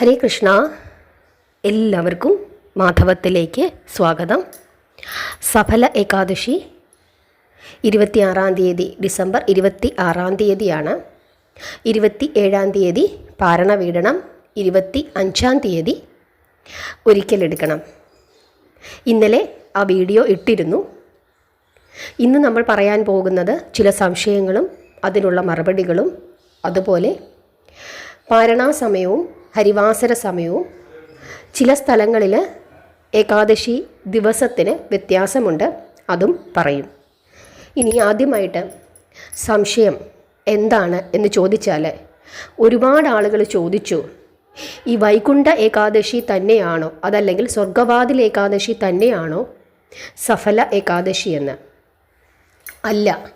ഹരേ കൃഷ്ണ. എല്ലാവർക്കും മാധവത്തിലേക്ക് സ്വാഗതം. സഫല ഏകാദശി ഇരുപത്തിയാറാം തീയതി ഡിസംബർ ഇരുപത്തി ആറാം തീയതിയാണ്. ഇരുപത്തി ഏഴാം തീയതി പാരണ വീടണം ഇരുപത്തി അഞ്ചാം തീയതി ഒരിക്കലെടുക്കണം. ഇന്നലെ ആ വീഡിയോ ഇട്ടിരുന്നു. ഇന്ന് നമ്മൾ പറയാൻ പോകുന്നത് ചില സംശയങ്ങളും അതിനുള്ള മറുപടികളും അതുപോലെ പാരണാ സമയവും ഹരിവാസര സമയവും ചില സ്ഥലങ്ങളിൽ ഏകാദശി ദിവസത്തിന് വ്യത്യാസമുണ്ട്. അതും പറയും. ഇനി ആദ്യമായിട്ട് സംശയം എന്താണ് എന്ന് ചോദിച്ചാൽ ഒരുപാട് ആളുകൾ ചോദിച്ചു ഈ വൈകുണ്ഠ ഏകാദശി തന്നെയാണോ? അതല്ലെങ്കിൽ സ്വർഗവാതിൽ ഏകാദശി തന്നെയാണോ സഫല ഏകാദശി എന്ന്? അല്ല.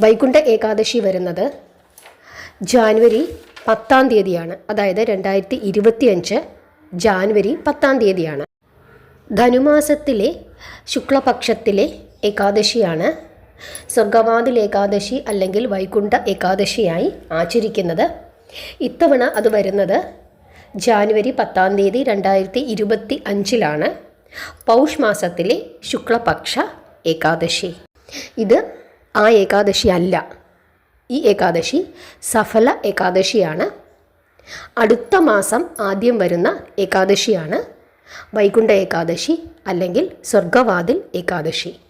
വൈകുണ്ഠ ഏകാദശി വരുന്നത് ജാനുവരി പത്താം തീയതിയാണ്. അതായത് രണ്ടായിരത്തി ഇരുപത്തി അഞ്ച് ജാനുവരി പത്താം തീയതിയാണ്. ധനുമാസത്തിലെ ശുക്ലപക്ഷത്തിലെ ഏകാദശിയാണ്. സ്വർഗവാതിൽ ഏകാദശി അല്ലെങ്കിൽ വൈകുണ്ഠ ഏകാദശിയായി ആചരിക്കുന്നത്. ഇത്തവണ അത് വരുന്നത് ജാനുവരി പത്താം തീയതി രണ്ടായിരത്തി ഇരുപത്തി അഞ്ചിലാണ് പൗഷ് മാസത്തിലെ ശുക്ലപക്ഷ ഏകാദശി. ഇത് ആ ഏകാദശി അല്ല. ഈ ഏകാദശി സഫല ഏകാദശിയാണ്. അടുത്ത മാസം ആദ്യം വരുന്ന ഏകാദശിയാണ്. വൈകുണ്ഠ ഏകാദശി അല്ലെങ്കിൽ സ്വർഗവാതിൽ ഏകാദശി.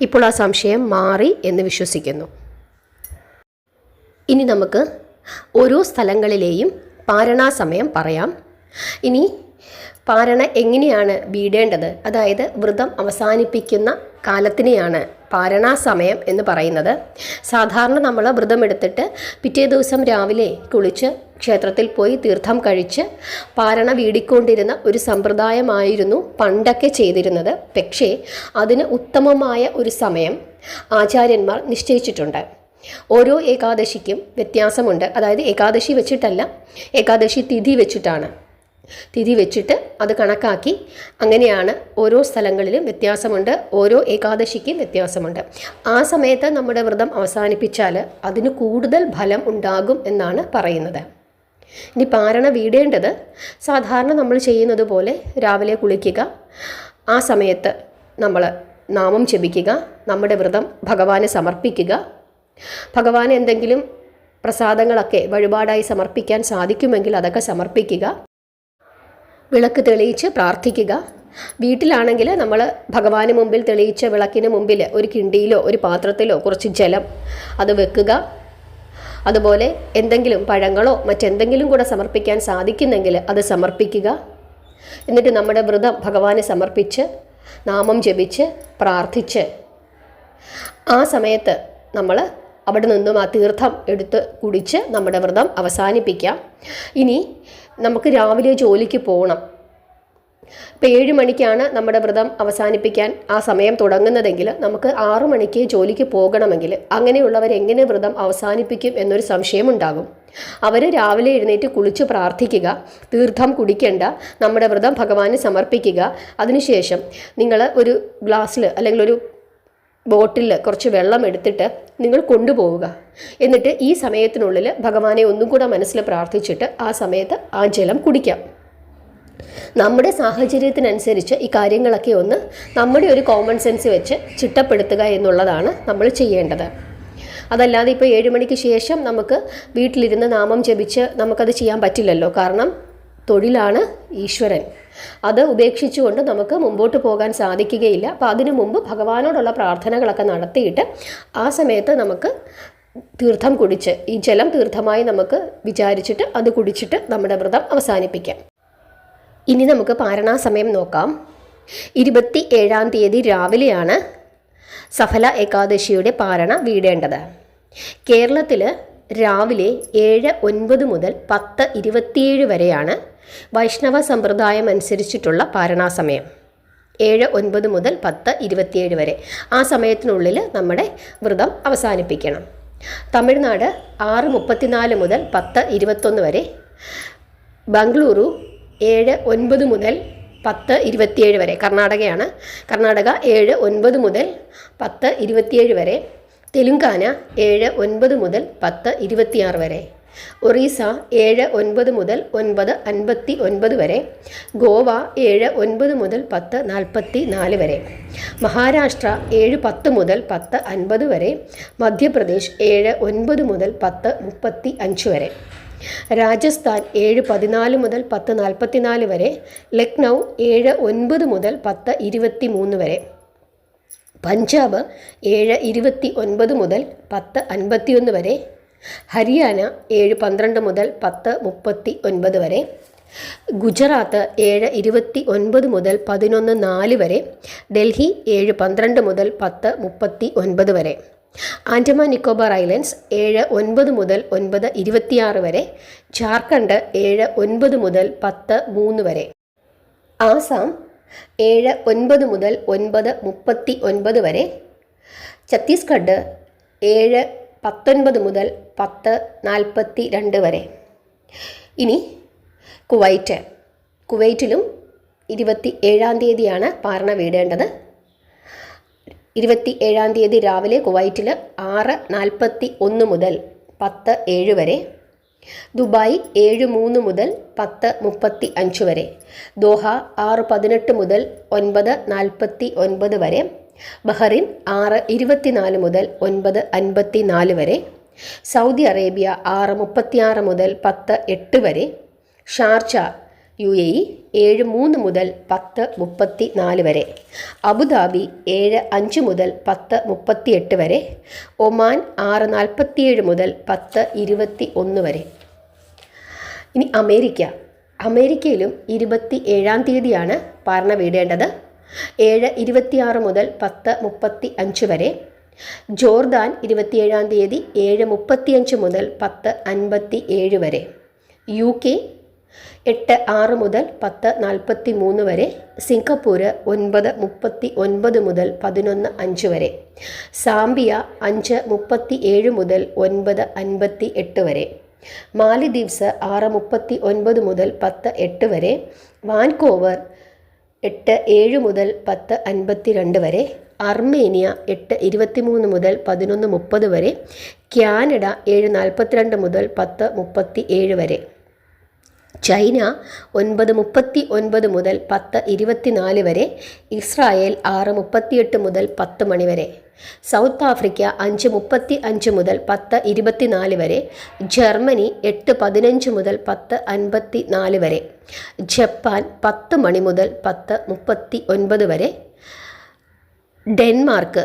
ഇപ്പോൾ ആ സംശയം മാറി എന്ന് വിശ്വസിക്കുന്നു. ഇനി നമുക്ക് ഓരോ സ്ഥലങ്ങളിലെയും പാരണാസമയം പറയാം. ഇനി പാരണ എങ്ങനെയാണ് വീടേണ്ടത്? അതായത് വ്രതം അവസാനിപ്പിക്കുന്ന കാലത്തിനെയാണ് പാരണാ സമയം എന്ന് പറയുന്നത്. സാധാരണ നമ്മൾ വ്രതമെടുത്തിട്ട് പിറ്റേ ദിവസം രാവിലെ കുളിച്ച് ക്ഷേത്രത്തിൽ പോയി തീർത്ഥം കഴിച്ച് പാരണ വീടിക്കൊണ്ടിരുന്ന ഒരു സമ്പ്രദായമായിരുന്നു പണ്ടൊക്കെ ചെയ്തിരുന്നത്. പക്ഷേ അതിന് ഉത്തമമായ ഒരു സമയം ആചാര്യന്മാർ നിശ്ചയിച്ചിട്ടുണ്ട്. ഓരോ ഏകാദശിക്കും വ്യത്യാസമുണ്ട്. അതായത് ഏകാദശി വെച്ചിട്ടല്ല ഏകാദശി തിഥി വെച്ചിട്ടാണ്. തിഥി വെച്ചിട്ട് അത് കണക്കാക്കി. അങ്ങനെയാണ് ഓരോ സ്ഥലങ്ങളിലും വ്യത്യാസമുണ്ട്. ഓരോ ഏകാദശിക്കും വ്യത്യാസമുണ്ട്. ആ സമയത്ത് നമ്മുടെ വ്രതം അവസാനിപ്പിച്ചാൽ അതിന് കൂടുതൽ ഫലം ഉണ്ടാകും എന്നാണ് പറയുന്നത്. ഇനി പാരണ വീടേണ്ടത് സാധാരണ നമ്മൾ ചെയ്യുന്നത് പോലെ രാവിലെ കുളിക്കുക. ആ സമയത്ത് നമ്മൾ നാമം ജപിക്കുക. നമ്മുടെ വ്രതം ഭഗവാന് സമർപ്പിക്കുക. ഭഗവാന് എന്തെങ്കിലും പ്രസാദങ്ങളൊക്കെ വഴിപാടായി സമർപ്പിക്കാൻ സാധിക്കുമെങ്കിൽ അതൊക്കെ സമർപ്പിക്കുക. വിളക്ക് തെളിയിച്ച് പ്രാർത്ഥിക്കുക. വീട്ടിലാണെങ്കിൽ നമ്മൾ ഭഗവാന് മുമ്പിൽ തെളിയിച്ച വിളക്കിന് മുമ്പിൽ ഒരു കിണ്ടിയിലോ ഒരു പാത്രത്തിലോ കുറച്ച് ജലം അത് വെക്കുക. അതുപോലെ എന്തെങ്കിലും പഴങ്ങളോ മറ്റെന്തെങ്കിലും കൂടെ സമർപ്പിക്കാൻ സാധിക്കുന്നെങ്കിൽ അത് സമർപ്പിക്കുക. എന്നിട്ട് നമ്മുടെ വ്രതം ഭഗവാന് സമർപ്പിച്ച് നാമം ജപിച്ച് പ്രാർത്ഥിച്ച്. ആ സമയത്ത് നമ്മൾ അവിടെ നിന്നും ആ തീർത്ഥം എടുത്ത് കുടിച്ച് നമ്മുടെ വ്രതം അവസാനിപ്പിക്കാം. ഇനി നമുക്ക് രാവിലെ ജോലിക്ക് പോകണം ഇപ്പോൾ ഏഴ് മണിക്കാണ് നമ്മുടെ വ്രതം അവസാനിപ്പിക്കാൻ ആ സമയം തുടങ്ങുന്നതെങ്കിൽ നമുക്ക് ആറു മണിക്ക് ജോലിക്ക് പോകണമെങ്കിൽ അങ്ങനെയുള്ളവർ എങ്ങനെ വ്രതം അവസാനിപ്പിക്കും എന്നൊരു സംശയം ഉണ്ടാകും. അവർ രാവിലെ എഴുന്നേറ്റ് കുളിച്ച് പ്രാർത്ഥിക്കുക തീർത്ഥം കുടിക്കേണ്ട നമ്മുടെ വ്രതം ഭഗവാന് സമർപ്പിക്കുക. അതിനുശേഷം നിങ്ങൾ ഒരു ഗ്ലാസ്സിൽ അല്ലെങ്കിൽ ഒരു ബോട്ടിൽ കുറച്ച് വെള്ളം എടുത്തിട്ട് നിങ്ങൾ കൊണ്ടുപോവുക. എന്നിട്ട് ഈ സമയത്തിനുള്ളിൽ ഭഗവാനെ ഒന്നും കൂടെ മനസ്സിൽ പ്രാർത്ഥിച്ചിട്ട് ആ സമയത്ത് ആ ജലം കുടിക്കാം. നമ്മുടെ സാഹചര്യത്തിനനുസരിച്ച് ഈ കാര്യങ്ങളൊക്കെ ഒന്ന് നമ്മുടെ ഒരു കോമൺ സെൻസ് വെച്ച് ചിട്ടപ്പെടുത്തുക എന്നുള്ളതാണ് നമ്മൾ ചെയ്യേണ്ടത്. അതല്ലാതെ ഇപ്പോൾ ഏഴ് മണിക്ക് ശേഷം നമുക്ക് വീട്ടിലിരുന്ന് നാമം ജപിച്ച് നമുക്കത് ചെയ്യാൻ പറ്റില്ലല്ലോ. കാരണം തൊഴിലാണ് ഈശ്വരൻ. അത് ഉപേക്ഷിച്ചുകൊണ്ട് നമുക്ക് മുമ്പോട്ട് പോകാൻ സാധിക്കുകയില്ല. അപ്പോൾ അതിനു മുമ്പ് ഭഗവാനോടുള്ള പ്രാർത്ഥനകളൊക്കെ നടത്തിയിട്ട് ആ സമയത്ത് നമുക്ക് തീർത്ഥം കുടിച്ച് ഈ ജലം തീർത്ഥമായി നമുക്ക് വിചാരിച്ചിട്ട് അത് കുടിച്ചിട്ട് നമ്മുടെ വ്രതം അവസാനിപ്പിക്കാം. ഇനി നമുക്ക് പാരണാസമയം നോക്കാം. ഇരുപത്തി ഏഴാം തീയതി രാവിലെയാണ് സഫല ഏകാദശിയുടെ പാരണ വീടേണ്ടത്. കേരളത്തിൽ രാവിലെ ഏഴ് ഒൻപത് മുതൽ പത്ത് ഇരുപത്തിയേഴ് വരെയാണ് വൈഷ്ണവ സമ്പ്രദായം അനുസരിച്ചിട്ടുള്ള പാരണാസമയം. ഏഴ് ഒൻപത് മുതൽ പത്ത് ഇരുപത്തിയേഴ് വരെ. ആ സമയത്തിനുള്ളിൽ നമ്മുടെ വ്രതം അവസാനിപ്പിക്കണം. തമിഴ്നാട് ആറ് മുപ്പത്തിനാല് മുതൽ പത്ത് ഇരുപത്തൊന്ന് വരെ. ബംഗളൂരു ഏഴ് ഒൻപത് മുതൽ പത്ത് ഇരുപത്തിയേഴ് വരെ. കർണാടകയാണ്. കർണാടക ഏഴ് ഒൻപത് മുതൽ പത്ത് ഇരുപത്തിയേഴ് വരെ. തെലുങ്കാന ഏഴ് ഒൻപത് മുതൽ പത്ത് ഇരുപത്തിയാറ് വരെ. ഒറീസ ഏഴ് ഒൻപത് മുതൽ ഒൻപത് അൻപത്തി ഒൻപത് വരെ ഗോവ ഏഴ് ഒൻപത് മുതൽ പത്ത് നാൽപ്പത്തി നാല് വരെ മഹാരാഷ്ട്ര ഏഴ് പത്ത് മുതൽ പത്ത് അൻപത് വരെ മധ്യപ്രദേശ് ഏഴ് ഒൻപത് മുതൽ പത്ത് മുപ്പത്തി അഞ്ച് വരെ രാജസ്ഥാൻ ഏഴ് പതിനാല് മുതൽ പത്ത് നാൽപ്പത്തിനാല് വരെ ലക്നൗ ഏഴ് ഒൻപത് മുതൽ പത്ത് ഇരുപത്തി മൂന്ന് വരെ പഞ്ചാബ് ഏഴ് ഇരുപത്തി ഒൻപത് മുതൽ പത്ത് അൻപത്തിയൊന്ന് വരെ ഹരിയാന ഏഴ് പന്ത്രണ്ട് മുതൽ പത്ത് മുപ്പത്തി ഒൻപത് വരെ. ഗുജറാത്ത് ഏഴ് ഇരുപത്തി ഒൻപത് മുതൽ പതിനൊന്ന് നാല് വരെ. ഡൽഹി ഏഴ് പന്ത്രണ്ട് മുതൽ പത്ത് മുപ്പത്തി ഒൻപത് വരെ. ആൻഡമാൻ നിക്കോബാർ ഐലൻഡ്സ് ഏഴ് ഒൻപത് മുതൽ ഒൻപത് ഇരുപത്തിയാറ് വരെ. ജാർഖണ്ഡ് ഏഴ് ഒൻപത് മുതൽ പത്ത് മൂന്ന് വരെ. ആസാം ഏഴ് ഒൻപത് മുതൽ ഒൻപത് മുപ്പത്തി ഒൻപത് വരെ. ഛത്തീസ്ഗഡ് ഏഴ് പത്തൊൻപത് മുതൽ പത്ത് നാൽപ്പത്തി രണ്ട് വരെ. ഇനി കുവൈറ്റ്. കുവൈറ്റിലും ഇരുപത്തി ഏഴാം തീയതിയാണ് പാർണ വീടേണ്ടത്. ഇരുപത്തി ഏഴാം തീയതി രാവിലെ കുവൈറ്റിൽ ആറ് നാൽപ്പത്തി ഒന്ന് മുതൽ പത്ത് ഏഴ് വരെ. ദുബായ് ഏഴ് മൂന്ന് മുതൽ പത്ത് മുപ്പത്തി അഞ്ച് വരെ. ദോഹ ആറ് പതിനെട്ട് മുതൽ ഒൻപത് നാൽപ്പത്തി ഒൻപത് വരെ. ബഹറിൻ ആറ് ഇരുപത്തിനാല് മുതൽ ഒൻപത് അൻപത്തി നാല് വരെ. സൗദി അറേബ്യ ആറ് മുപ്പത്തിയാറ് മുതൽ പത്ത് എട്ട് വരെ ഷാർജ യു എ ഇ ഏഴ് മൂന്ന് മുതൽ പത്ത് മുപ്പത്തി നാല് വരെ അബുദാബി ഏഴ് അഞ്ച് മുതൽ പത്ത് മുപ്പത്തി എട്ട് വരെ ഒമാൻ ആറ് നാൽപ്പത്തിയേഴ് മുതൽ പത്ത് ഇരുപത്തി ഒന്ന് വരെ. ഇനി അമേരിക്ക. അമേരിക്കയിലും ഇരുപത്തി ഏഴാം തീയതിയാണ് പാർണ വീടേണ്ടത്. ഏഴ് ഇരുപത്തിയാറ് മുതൽ പത്ത് മുപ്പത്തി അഞ്ച് വരെ ജോർദാൻ ഇരുപത്തിയേഴാം തീയതി ഏഴ് മുപ്പത്തിയഞ്ച് മുതൽ പത്ത് അൻപത്തി ഏഴ് വരെ. യു കെ എട്ട് ആറ് മുതൽ പത്ത് നാൽപ്പത്തി മൂന്ന് വരെ. സിംഗപ്പൂര് ഒൻപത് മുപ്പത്തി ഒൻപത് മുതൽ പതിനൊന്ന് അഞ്ച് വരെ. സാംബിയ അഞ്ച് മുപ്പത്തി ഏഴ് മുതൽ ഒൻപത് അൻപത്തി എട്ട് വരെ. മാലിദ്വീപ്സ് ആറ് മുപ്പത്തി ഒൻപത് മുതൽ പത്ത് എട്ട് വരെ. വാൻകോവർ എട്ട് ഏഴ് മുതൽ പത്ത് അൻപത്തി രണ്ട് വരെ. അർമേനിയ എട്ട് ഇരുപത്തിമൂന്ന് മുതൽ പതിനൊന്ന് മുപ്പത് വരെ കാനഡ ഏഴ് നാൽപ്പത്തിരണ്ട് മുതൽ പത്ത് മുപ്പത്തി ഏഴ് വരെ. ചൈന ഒൻപത് മുപ്പത്തി ഒൻപത് മുതൽ പത്ത് ഇരുപത്തിനാല് വരെ ഇസ്രായേൽ ആറ് മുപ്പത്തിയെട്ട് മുതൽ പത്ത് മണി വരെ. സൗത്ത് ആഫ്രിക്ക അഞ്ച് മുപ്പത്തി അഞ്ച് മുതൽ പത്ത് ഇരുപത്തിനാല് വരെ ജർമ്മനി എട്ട് പതിനഞ്ച് മുതൽ പത്ത് അൻപത്തി നാല് വരെ. ജപ്പാൻ പത്ത് മണി മുതൽ പത്ത് മുപ്പത്തി ഒൻപത് വരെ ഡെൻമാർക്ക്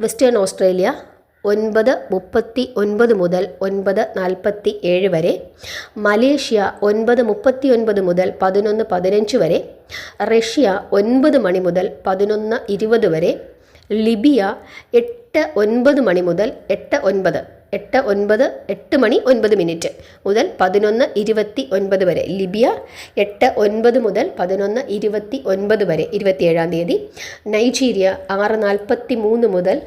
വെസ്റ്റേൺ ഓസ്ട്രേലിയ ഒൻപത് മുപ്പത്തി ഒൻപത് മുതൽ ഒൻപത് നാൽപ്പത്തി ഏഴ് വരെ മലേഷ്യ ഒൻപത് മുപ്പത്തി ഒൻപത് മുതൽ പതിനൊന്ന് പതിനഞ്ച് വരെ റഷ്യ ഒൻപത് മണി മുതൽ പതിനൊന്ന് ഇരുപത് വരെ ലിബിയ എട്ട് ഒൻപത് മണി മുതൽ എട്ട് ഒൻപത്. എട്ട് ഒൻപത് എട്ട് മണി ഒൻപത് മിനിറ്റ് മുതൽ പതിനൊന്ന് ഇരുപത്തി ഒൻപത് വരെ ലിബിയ എട്ട് ഒൻപത് മുതൽ പതിനൊന്ന് ഇരുപത്തി ഒൻപത് വരെ ഇരുപത്തിയേഴാം തീയതി. നൈജീരിയ ആറ് നാൽപ്പത്തി മൂന്ന് മുതൽ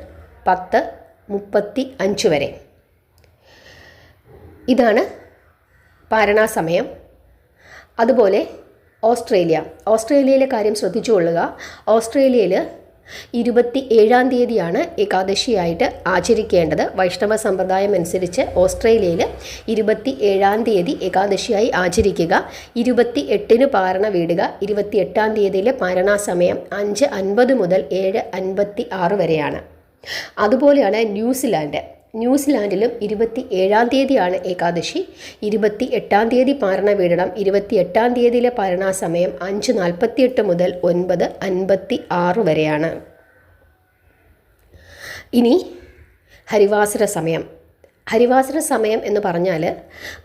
പത്ത് മുപ്പത്തി അഞ്ച് വരെ. ഇതാണ് പാരണാസമയം അതുപോലെ ഓസ്ട്രേലിയ. ഓസ്ട്രേലിയയിലെ കാര്യം ശ്രദ്ധിച്ചുകൊള്ളുക ഓസ്ട്രേലിയയിൽ ഇരുപത്തി ഏഴാം തീയതിയാണ് ഏകാദശിയായിട്ട് ആചരിക്കേണ്ടത്. വൈഷ്ണവ സമ്പ്രദായം അനുസരിച്ച് ഓസ്ട്രേലിയയിൽ ഇരുപത്തി ഏഴാം തീയതി ഏകാദശിയായി ആചരിക്കുക. ഇരുപത്തി എട്ടിന് പാരണ വീടുക. ഇരുപത്തി എട്ടാം തീയതിയിലെ പാരണാസമയം അഞ്ച് അൻപത് മുതൽ ഏഴ് അൻപത്തി ആറ് വരെയാണ്. അതുപോലെയാണ് ന്യൂസിലാൻഡ്. ന്യൂസിലാൻഡിലും ഇരുപത്തി ഏഴാം തീയതിയാണ് ഏകാദശി. ഇരുപത്തി എട്ടാം തീയതി പാരണ വീടണം ഇരുപത്തി എട്ടാം തീയതിയിലെ പാരണാ സമയം അഞ്ച് നാൽപ്പത്തിയെട്ട് മുതൽ ഒൻപത് അൻപത്തി ആറ് വരെയാണ്. ഇനി ഹരിവാസര സമയം. ഹരിവാസര സമയം എന്ന് പറഞ്ഞാൽ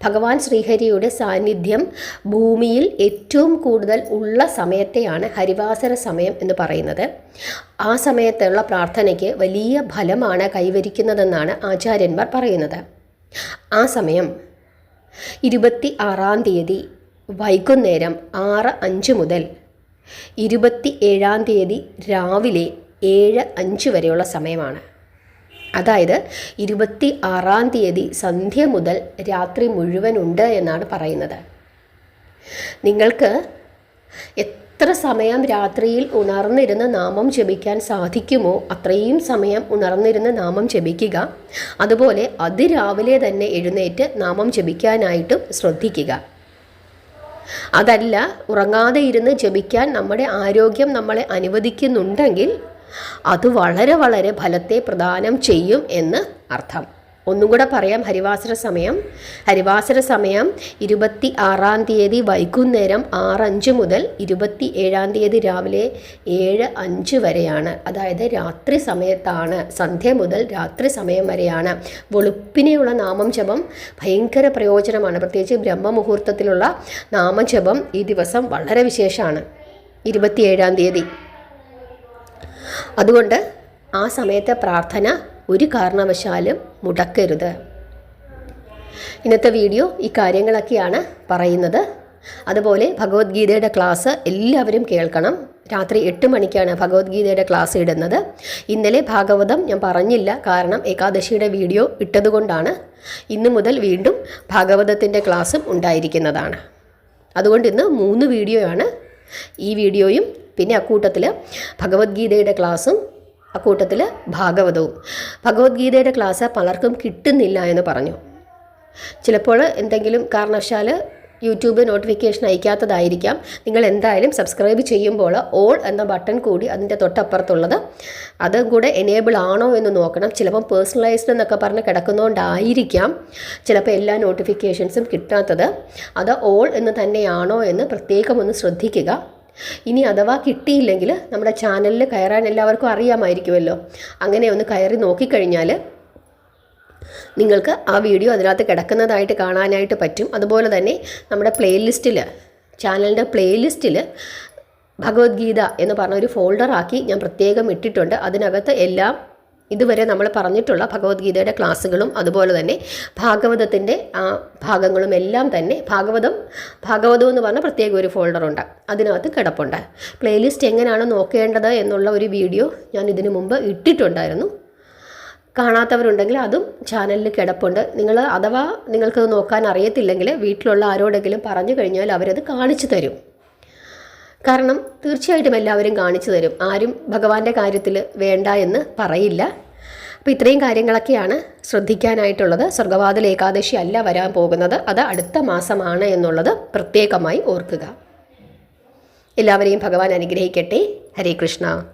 ഭഗവാൻ ശ്രീഹരിയുടെ സാന്നിധ്യം ഭൂമിയിൽ ഏറ്റവും കൂടുതൽ ഉള്ള സമയത്തെയാണ് ഹരിവാസന സമയം എന്ന് പറയുന്നത്. ആ സമയത്തുള്ള പ്രാർത്ഥനയ്ക്ക് വലിയ ഫലമാണ് കൈവരിക്കുന്നതെന്നാണ് ആചാര്യന്മാർ പറയുന്നത്. ആ സമയം ഇരുപത്തി ആറാം തീയതി വൈകുന്നേരം ആറ് അഞ്ച് മുതൽ ഇരുപത്തി ഏഴാം തീയതി രാവിലെ ഏഴ് അഞ്ച് വരെയുള്ള സമയമാണ്. അതായത് ഇരുപത്തി ആറാം തീയതി സന്ധ്യ മുതൽ രാത്രി മുഴുവൻ ഉണ്ട് എന്നാണ് പറയുന്നത്. നിങ്ങൾക്ക് എത്ര സമയം രാത്രിയിൽ ഉണർന്നിരുന്ന് നാമം ജപിക്കാൻ സാധിക്കുമോ അത്രയും സമയം ഉണർന്നിരുന്ന് നാമം ജപിക്കുക. അതുപോലെ അതിരാവിലെ തന്നെ എഴുന്നേറ്റ് നാമം ജപിക്കാനായിട്ടും ശ്രദ്ധിക്കുക. അതല്ല ഉറങ്ങാതെ ഇരുന്ന് ജപിക്കാൻ നമ്മുടെ ആരോഗ്യം നമ്മളെ അനുവദിക്കുന്നുണ്ടെങ്കിൽ അത് വളരെ വളരെ ഫലത്തെ പ്രദാനം ചെയ്യും എന്ന് അർത്ഥം. ഒന്നും കൂടെ പറയാം ഹരിവാസര സമയം. ഹരിവാസര സമയം ഇരുപത്തി ആറാം തീയതി വൈകുന്നേരം ആറഞ്ച് മുതൽ ഇരുപത്തി ഏഴാം തീയതി രാവിലെ ഏഴ് അഞ്ച് വരെയാണ്. അതായത് രാത്രി സമയത്താണ് സന്ധ്യ മുതൽ രാത്രി സമയം വരെയാണ്. വെളുപ്പിനെയുള്ള നാമം ജപം ഭയങ്കര പ്രയോജനമാണ്. പ്രത്യേകിച്ച് ബ്രഹ്മമുഹൂർത്തത്തിലുള്ള നാമജപം ഈ ദിവസം വളരെ വിശേഷമാണ്. ഇരുപത്തിയേഴാം തീയതി. അതുകൊണ്ട് ആ സമയത്തെ പ്രാർത്ഥന ഒരു കാരണവശാലും മുടക്കരുത്. ഇന്നത്തെ വീഡിയോ ഈ കാര്യങ്ങളൊക്കെയാണ് പറയുന്നത്. അതുപോലെ ഭഗവത്ഗീതയുടെ ക്ലാസ് എല്ലാവരും കേൾക്കണം. രാത്രി എട്ട് മണിക്കാണ് ഭഗവത്ഗീതയുടെ ക്ലാസ് ഇടുന്നത്. ഇന്നലെ ഭാഗവതം ഞാൻ പറഞ്ഞില്ല. കാരണം ഏകാദശിയുടെ വീഡിയോ ഇട്ടതുകൊണ്ടാണ് ഇന്ന് മുതൽ വീണ്ടും ഭാഗവതത്തിന്റെ ക്ലാസ്സും ഉണ്ടായിരിക്കുന്നതാണ്. അതുകൊണ്ട് ഇന്ന് മൂന്ന് വീഡിയോയാണ് ഈ വീഡിയോയും പിന്നെ അക്കൂട്ടത്തിൽ ഭഗവത്ഗീതയുടെ ക്ലാസ്സും അക്കൂട്ടത്തിൽ ഭാഗവതവും. ഭഗവത്ഗീതയുടെ ക്ലാസ് പലർക്കും കിട്ടുന്നില്ല എന്ന് പറഞ്ഞു. ചിലപ്പോൾ എന്തെങ്കിലും കാരണവശാൽ യൂട്യൂബ് നോട്ടിഫിക്കേഷൻ അയക്കാത്തതായിരിക്കാം. നിങ്ങൾ എന്തായാലും സബ്സ്ക്രൈബ് ചെയ്യുമ്പോൾ ഓൾ എന്ന ബട്ടൺ കൂടി അതിന്റെ തൊട്ടപ്പുറത്തുള്ളത് അതും കൂടെ എനേബിൾ ആണോ എന്ന് നോക്കണം. ചിലപ്പം പേഴ്സണലൈസ്ഡ് എന്നൊക്കെ പറഞ്ഞ് കിടക്കുന്നതുകൊണ്ടായിരിക്കാം ചിലപ്പോൾ എല്ലാ നോട്ടിഫിക്കേഷൻസും കിട്ടാത്തത്. അത് ഓൾ എന്ന് തന്നെയാണോ എന്ന് പ്രത്യേകം ഒന്ന് ശ്രദ്ധിക്കുക. ഇനി അഥവാ കിട്ടിയില്ലെങ്കിൽ നമ്മുടെ ചാനലിൽ കയറാൻ എല്ലാവർക്കും അറിയാമായിരിക്കുമല്ലോ. അങ്ങനെ ഒന്ന് കയറി നോക്കിക്കഴിഞ്ഞാൽ നിങ്ങൾക്ക് ആ വീഡിയോ അതിനകത്ത് കിടക്കുന്നതായിട്ട് കാണാനായിട്ട് പറ്റും. അതുപോലെ തന്നെ നമ്മുടെ പ്ലേലിസ്റ്റിൽ ചാനലിന്റെ പ്ലേലിസ്റ്റിൽ ഭഗവത്ഗീത എന്ന് പറഞ്ഞ ഒരു ഫോൾഡറാക്കി ഞാൻ പ്രത്യേകം ഇട്ടിട്ടുണ്ട്. അതിനകത്ത് എല്ലാം ഇതുവരെ നമ്മൾ പറഞ്ഞിട്ടുള്ള ഭഗവത്ഗീതയുടെ ക്ലാസ്സുകളും അതുപോലെ തന്നെ ഭാഗവതത്തിന്റെ ഭാഗങ്ങളും എല്ലാം തന്നെ ഭാഗവതം ഭാഗവതം എന്ന് പറഞ്ഞ പ്രത്യേക ഒരു ഫോൾഡറുണ്ട് അതിനകത്ത് കിടപ്പുണ്ട്. പ്ലേലിസ്റ്റ് എങ്ങനെയാണ് നോക്കേണ്ടത് എന്നുള്ള ഒരു വീഡിയോ ഞാൻ ഇതിനു മുമ്പ് ഇട്ടിട്ടുണ്ടായിരുന്നു. കാണാത്തവരുണ്ടെങ്കിൽ അതും ചാനലിൽ കിടപ്പുണ്ട്. നിങ്ങൾ അഥവാ നിങ്ങൾക്കത് നോക്കാൻ അറിയത്തില്ലെങ്കിൽ വീട്ടിലുള്ള ആരോടെങ്കിലും പറഞ്ഞു കഴിഞ്ഞാൽ അവരത് കാണിച്ചു തരും. കാരണം തീർച്ചയായിട്ടും എല്ലാവരും കാണിച്ചു തരും. ആരും ഭഗവാന്റെ കാര്യത്തിൽ വേണ്ട എന്ന് പറയില്ല. അപ്പോൾ ഇത്രയും കാര്യങ്ങളൊക്കെയാണ് ശ്രദ്ധിക്കാനായിട്ടുള്ളത്. സ്വർഗവാതിൽ ഏകാദശി അല്ല വരാൻ പോകുന്നത്. അത് അടുത്ത മാസമാണ് എന്നുള്ളത് പ്രത്യേകമായി ഓർക്കുക. എല്ലാവരെയും ഭഗവാൻ അനുഗ്രഹിക്കട്ടെ. ഹരേ കൃഷ്ണ.